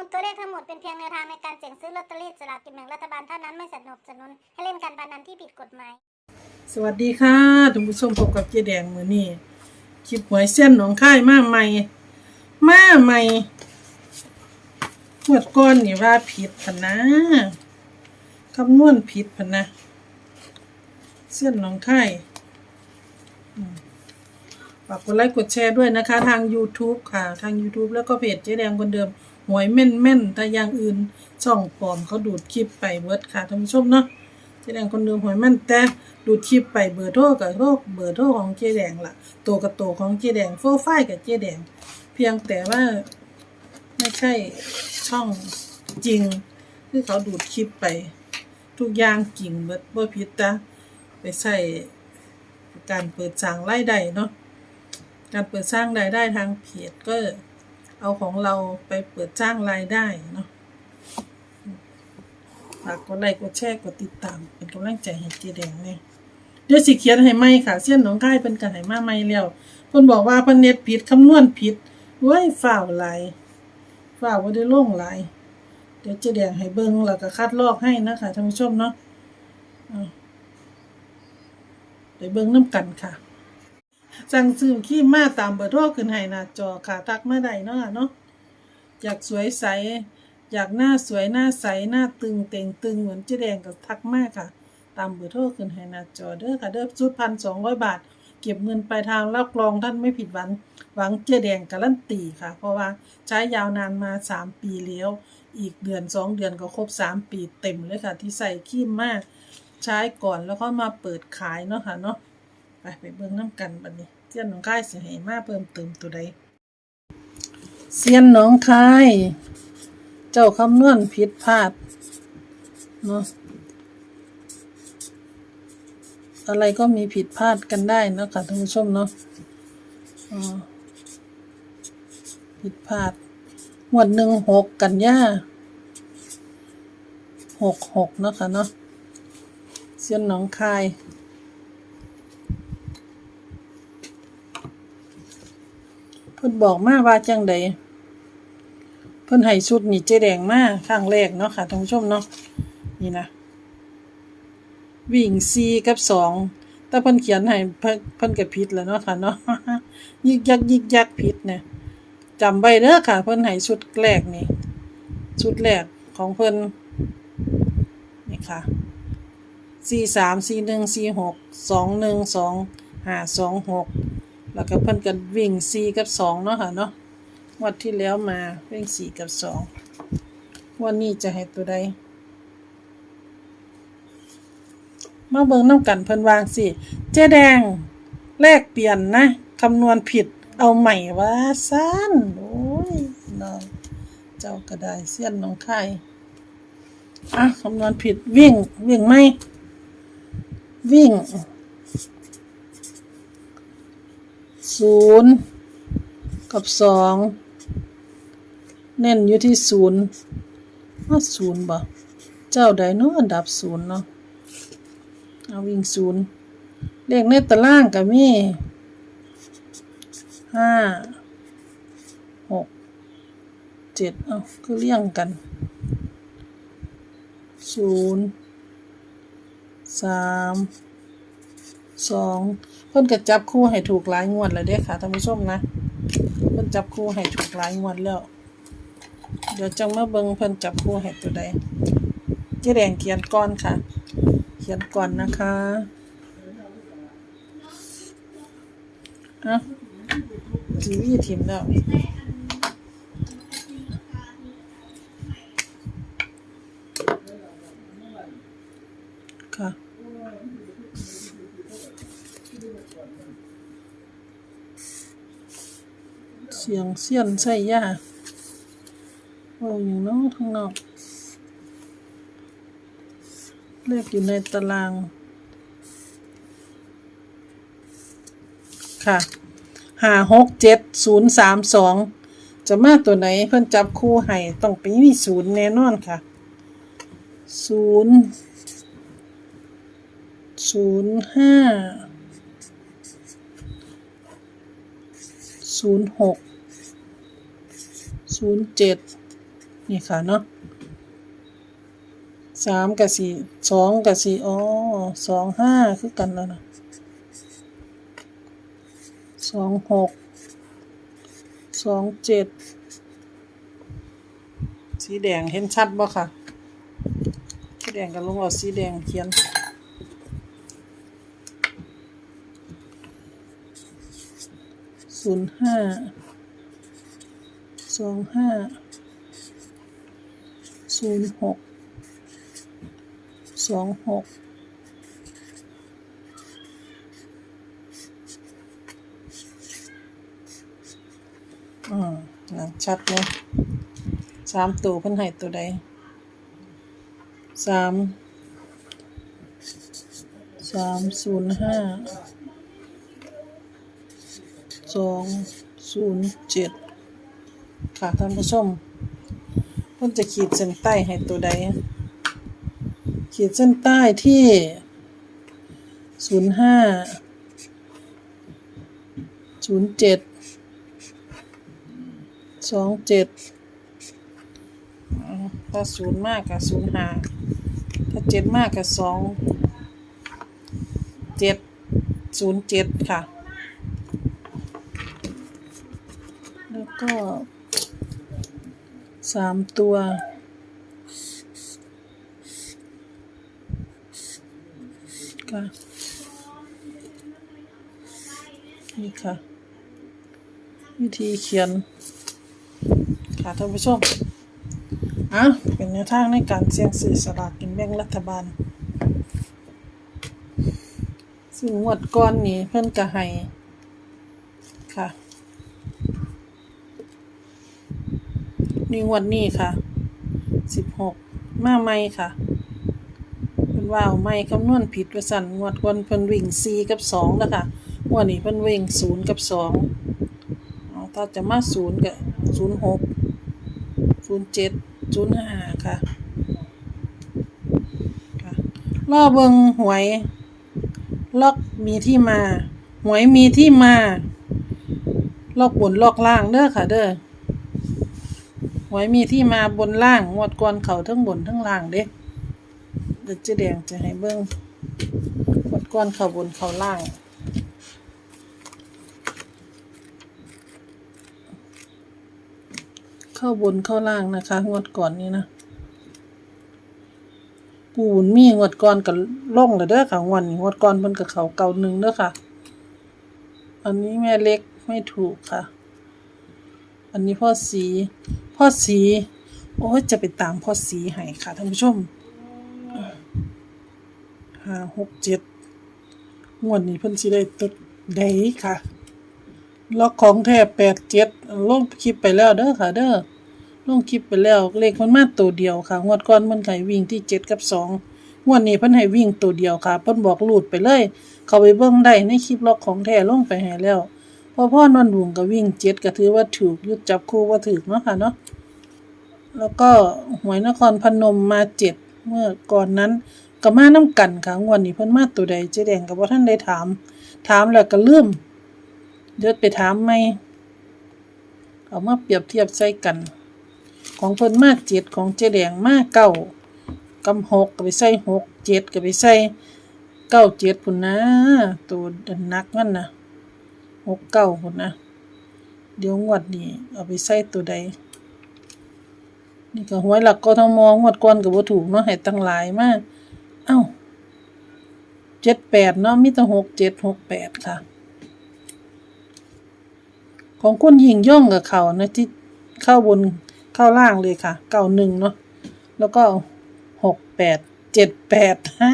ูลตัวเลขทั้งหมดเป็นเพียงแนวทางในการเสี่ยงซื้อลอตเตอรี่สลากกินแบ่งรัฐบาลเท่านั้นไม่สนับสนุนให้เล่นการพนันที่ผิดกฎหมาย สวัสดีค่ะท่านผู้ชมพบกับเจ๊แดงมือนี่คลิปหวยเส้นหนองค่ายมาใหม่ มาใหม่หวดก้อนนี่ว่าผิดพะนะคำนวณผิดพะนะ เส้นหนองค่ายฝากกดไลค์กดแชร์ด้วยนะคะ ทาง YouTube ค่ะ ทาง YouTube แล้วก็เพจเจ๊แดงคนเดิม หวยแม่นแม่นๆแต่อย่างอื่นช่องปลอมเขาดูดคลิปไปเบิดค่ะท่านผู้ชมเนาะเจ๊แดงคนเดิมหวยแม่นแต่ดูดคลิปไปเบอร์โทรกับโรคเบอร์โทรของเจ๊แดงล่ะตัวกับตัวของเจ๊แดงโฟไฟกับเจ๊แดง เพียงแต่ว่าไม่ใช่ช่องจริงคือเขาดูดคลิปไป ทุกอย่างจริงเบิดบ่ผิดแต่ไปใส่การเปิดสร้างรายได้เนาะการเปิดสร้างรายได้ทางเพจก็ เอาของเราไปเปิดสร้างรายได้เนาะฝากกดไลค์กดแชร์กดติดตาม เป็นกำลังใจให้เจแดงเนี่ยเดี๋ยวสิเขียนให้ใหมค่ะ เส้นหนองคายเป็นกันให้มาใหมแล้วเพิ่นบอกว่าเพิ่นเน็ตผิดคำนวณผิดเว้ยฝ่าวหลายฝ่าวบ่ได้ล่งหลายเดี๋ยวเจแดงให้เบิ่งแล้วก็คัดลอกให้นะคะท่านผู้ชมเนาะไปเบิ่งนํกันค่ะ สั่งซื้อครีมมาตามเบอร์โทรขึ้นให้หน้าจอค่ะทักมาได้เนาะค่ะเนาะอยากสวยใส อยากหน้าสวยหน้าใสหน้าตึงเต่งตึงเหมือนเจ๊แดงก็ทักมากค่ะ ตามเบอร์โทรขึ้นให้หน้าจอเด้อค่ะเด้อชุดพันสองร้อยบาท เก็บเงินปลายทางรับรองท่านไม่ผิดหวังหวังเจ๊แดงการันตีค่ะ เพราะว่าใช้ยาวนานมาสามปีแล้วอีกเดือนสองเดือนก็ครบสามปีเต็มเลยค่ะ ที่ใส่ขี้มมาก ใช้ก่อนแล้วก็มาเปิดขายเนาะค่ะเนาะ ไปไปเบิ่งน้ำกันบัดนี้เจ้าหนองคายสิให้มาเพิ่มเติมตัวใดเซียนหนองคาย เจ้าคำนวณผิดพลาดเนาะอะไรก็มีผิดพลาดกันได้นะคะท่านผู้ชมเนาะผิดพลาดงวดหนึ่งหกกันย่าหกหกเนาะค่ะเนาะเสียนหนองคาย พิ่นบอกมาว่าจังใดเพิ่นให้ชุดนี่เจ๊แดงมาครั้งแรกเนาะค่ะท่านผู้ชมเนาะนี่นะ วิ่งซีกับสองแต่เพิ่นเขียนให้เพิ่นเพิ่นก็ผิดแล้วเนาะค่ะเนาะยิกยักยิกยักผิดเนี่ยจำไว้เด้อค่ะ เพิ่นให้ชุดแรกนี่ชุดแรกของเพิ่นนี่ค่ะสี่สามสี่หนึ่งสี่หกสองหนึ่งสองห้าสองหก แล้วก็เพิ่นก็วิ่งสี่กับสองเนาะค่ะเนาะวันที่แล้วมาเร่งสี่กับสองงวันนี้จะให้ตัวใดมาเบิ่งน้ำกันเพิ่นวางสิเจ๊แดงแลกเปลี่ยนนะคำนวณผิดเอาใหม่ว่าสั้นโอ้ยน้องเจ้าก็ได้เสี้ยนน้องไข่อะคำนวณผิดวิ่งวิ่งไหมวิ่ง ศูนย์กับสองเน้นอยู่ที่ศูนย์ว่าศูนย์บ่เจ้าใดเนาะอันดับศูนย์เนาะเอาวิ่งศูนย์เลขในตารางก็มีห้าหกเจ็ดเอาคือเรียงกันศูนย์สาม สองเพิ่นก็จับคู่ให้ถูกหลายงวดแล้วเด้ค่ะท่านผู้ชมนะ เพิ่นจับคู่ให้ถูกหลายงวดแล้ว เดี๋ยวจังมาเบิ่งเพิ่นจับคู่ให้ตัวใดเจ๊แดงเขียนก่อนค่ะ เขียนก่อนนะคะอะทีวีทิมแล้วค่ะ เสียงเสียนใส่ยาเอาอย่างน้องข้างนอก เลขอยู่ในตาราง ค่ะห้าหกเจ็ดศูนย์สามสองจะมาตัวไหนเพิ่อนจับคู่ให้ต้องไปมีศูนย์แน่นอนค่ะศูนย์ศูนย์ห้าศูนย์หก ศูนย์เจ็ดนี่ค่ะเนาะสามกับสี่สองกับสี่อ๋อสองห้าคือกันแล้วนะสองหกสองเจ็ดสีแดงเห็นชัดบ่ค่ะ สีแดงกันลงเอาสีแดงเขียนศูนย์ห้า สองห้าศูนย์หกสองหกอืมนะชัดเลยสามตัวเพิ่นให้ตัวใดสามสามศูนย์ห้าสองศูนย์เจ็ด ค่ะท่านผู้ชมเพิ่นจะขีดเส้นใต้ให้ตัวใด ขีดเส้นใต้ที่ศูนย์ห้าศูนย์เจ็ดสองเจ็ดถ้าศูนย์มากกับศูนย์ห้าถ้าเจ็ดมากกับสองเจ็ดศูนย์เจ็ดค่ะ แล้วก็ สามตัว ค่ะ นี่ค่ะ วิธีเขียน ค่ะท่านผู้ชมอะเป็นแนวทางในการเสี่ยงซื้อสลากกินแบ่งรัฐบาลซึ่งงวดก้อนนี้เพิ่นก็ให้ค่ะ นี่งวดนี้ค่ะสิบหกมาใหม่ค่ะเพิ่นว่าเอาใหม่คำนวณผิดว่าสั่นงวดก่อนเพิ่นวิ่งสี่กับสองแล้วค่ะงวดนี้เพิ่นวิ่งศูนย์กับสองเอาถ้าจะมาศูนย์กับศูนย์หกศูนย์เจ็ดศูนย์ห้าค่ะค่อเบิงหวย ล็อกมีที่มา หวยมีที่มา ล็อกบนล็อกล่างเด้อค่ะเด้อ หวยมีที่มาบนล่างงวดก่อนเขาทั้งบนทั้งล่างเด้เดี๋ยวเจ๊แดงจะให้เบิ้งงวดก่อนเขาบนเขาล่าง เข้าบนเข้าล่างนะคะ งวดก่อนนี้นะปูบุญมีงวดก่อนกับล่องเลยเด้อค่ะงวดนี้งวดก่อนเพิ่นกับเขาเก่าหนึ่งเด้อค่ะ อันนี้แม่เล็กไม่ถูกค่ะ อันนี้พ่อสี พ่อสี โอ้จะไปตามพ่อสีให้ค่ะท่านผู้ชมห้าหกเจ็ดงวดนี้เพิ่นสิได้ตุดใดค่ะ ล็อกของแท้แปดเจ็ดลงคลิปไปแล้วเด้อค่ะ เด้อลงคลิปไปแล้วเลขมันมาตัวเดียวค่ะ งวดก่อนมันให้วิ่งที่เจ็ดกับสองงวดนี้เพิ่นให้วิ่งตัวเดียวค่ะเพิ่นบอกลูดไปเลย เข้าไปเบิ่งได้ในคลิปล็อกของแท้ลงไปให้แล้ว พอพ่อนวนบุงก็วิ่งเจ็ดก็ถือว่าถูกยุดจับคู่ว่าถูกเนาะค่ะเนาะแล้วก็หวยนครพนมมาเจ็ดเมื่อก่อนนั้นก็มาน้ำกันค่ะงวันนี้เพิ่นมาตัวใดเจ๊แดงก็บ่ท่านได้ถาม ถามแล้วก็ลืมเดี๋ยวไปถามใหม่เอามาเปรียบเทียบใส่กัน ของเพิ่นมาเจ็ดของเจ๊แดงมาเก้ากำหกก็ไปใส่หกเจ็ดก็ไปใส่เก้าเจ็ดพุ่นนะตัวดันนักมันนะ หกเก้าพุ่นนะ เดี๋ยวงวดนี้เอาไปใส่ตัวใด นี่ก็หวยหลักกทมงวดก่อนก็บ่ถูกเนาะให้ตั้งหลายมาก เอ้าเจ็ดแปดเนาะมีแต่หกเจ็ดหกแปดค่ะ ของคุณยิงย่องกับเขานะที่เข้าบนเข้าล่างเลยค่ะเก้าหนึ่งเนาะแล้วก็หกแปดเจ็ดแปดฮะ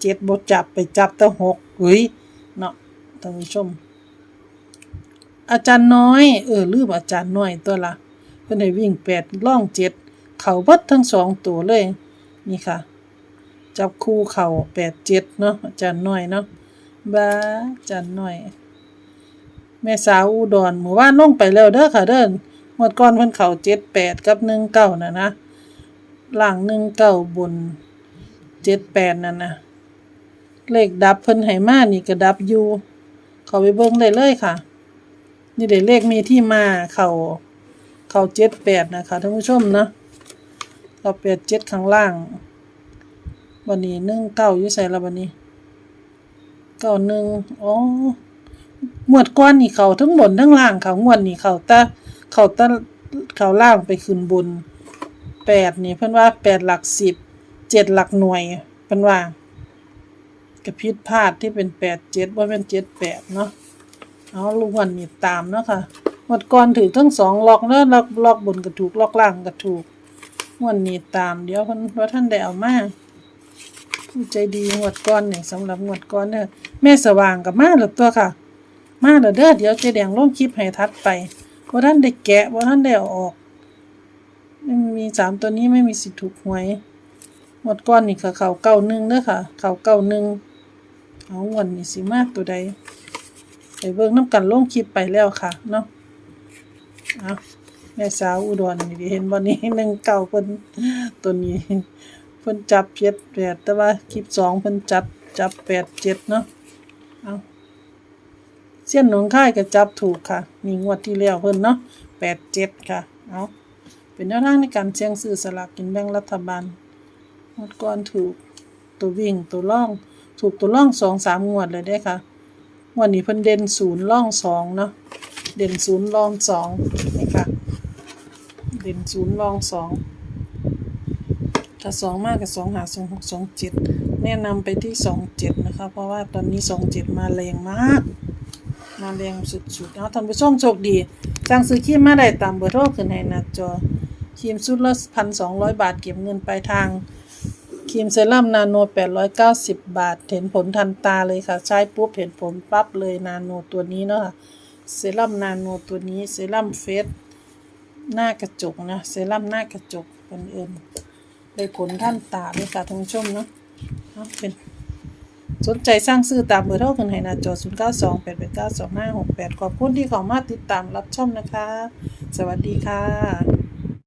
เจ็ดบจับไปจับแต่หกเฮ้ยเนาะท่านผู้ชม อาจารย์น้อย เออลืมอาจารย์น้อยตัวละเพิ่นให้วิ่งแปดล่องเจ็ดเข่าเบัดทั้งสองตัวเลย นี่ค่ะ จับคู่เข่าแปดเจ็ดเนาะอาจารย์น้อยเนาะบ้าอาจารย์น้อย แม่สาวอุดรหมู่บ้านลงไปแล้วเด้อค่ะเด้อหมดก่อนเพิ่นเข่าเจ็ดแปดกับหนึ่งเก้าน่ะนะล่างหนึ่งเก้าบนเจ็ดแปดนั่นนะเลขดับเพิ่นให้มานี่ก็ดับอยู่เข้าไปเบิ่งได้เลยค่ะ นี่เดี๋ยวเลขมีที่มาเขาเขาเจ็ดแปดนะคะท่านผู้ชมเนาะเก้าแปดเจ็ดข้างล่างวันนี้หนึ่งเก้าอยู่ใส่ละวันนี้เก้าหนึ่งอ๋อหมวดก้อนนี่เขาทั้งบนทั้งล่างเขางวดนี่เขาตะเขาตะเขาล่างไปขึ้นบนแปดนี่เพิ่อนว่าแปดหลักสิบเจ็ดหลักหน่วยเพิ่นว่ากระพิดพลาดที่เป็นแปดเจ็ดว่าเป็นเจ็ดแปดเนาะ เอาลูกวันนี่ตามเนาะค่ะหมดก่อนถือทั้งสองล็อกเนาะล็อกล็อกบนกระถูกล็อกล่างกระถูกวันนี้ตามเดี๋ยวเพิ่นว่าท่านได้เอามาผู้ใจดีงวดก่อนเนี่ยสำหรับงวดก่อนเนี่ยแม่สว่างกับมาแล้วตัวค่ะ มาแล้วเด้อเดี๋ยวเจแดงลงคลิปให้ทัดไปว่าท่านได้แกะว่าท่านได้เอาออกไม่มีสามตัวนี้ไม่มีสิทธิ์ถูกหวยงวดก่อนนี่ค่ะ เข่าเก้าหนึ่งเด้อค่ะ เข่าเก้าหนึ่งเอาวดนี่สิมากตัวใด ไปเบิ่งน้ำกันลงคลิปไปแล้วค่ะเนาะเอาแม่สาวอุดรนี่เห็นบ่นี้หนึ่งเก่าเพิ่นตัวนี้เพิ่นจับเจ็ดแปดแต่ว่าคลิปสองเพิ่นจับจับแปดเจ็ดเนาะเอาเส้นหนองค่ายก็จับถูกค่ะ มีงวดที่แล้วเพิ่นเนาะแปดเจ็ดค่ะเอาเป็นแนวทางในการเสี่ยงซื้อสลากกินแบ่งรัฐบาลงวดก่อนถูกตัววิ่งตัวล่อง ถูกตัวล่องสองสามงวดเลยได้ค่ะ วันนี้เพิ่นเด่นศูนย์ร่องสองเนาะเด่นศูนย์ร่องสองนี่ค่ะเด่นศูนย์ร่องสองถ้าสองมากกับสองหาสองหกสองเจ็ดแนะนำไปที่สองเจ็ดนะคะ เพราะว่าตอนนี้สองเจ็ดมาแรงมาก มาแรงสุดๆเอาท่านผู้ชมโชคดีสั่งซื้อครีมมาได้ตามเบอร์โทรขึ้นให้หน้าจอครีมสุดละพันสองร้อยบาทเก็บเงินปลายทาง ครีมเซรั่มนาโน 890 บาท เห็นผลทันตาเลยค่ะ ใช้ปุ๊บเห็นผลปั๊บเลยนาโนตัวนี้เนาะค่ะเซรั่มนาโนตัวนี้เซรั่มเฟสหน้ากระจกนะเซรั่มหน้ากระจกคนเอื่นได้ผลทันตาเลยค่ะท่านผู้ชมเนาะเป็นสนใจสร้างซื้อตามเบอร์โทรกันให้น้าจอ092 889 2568 ขอบคุณที่เข้ามาติดตามรับชมนะคะ สวัสดีค่ะ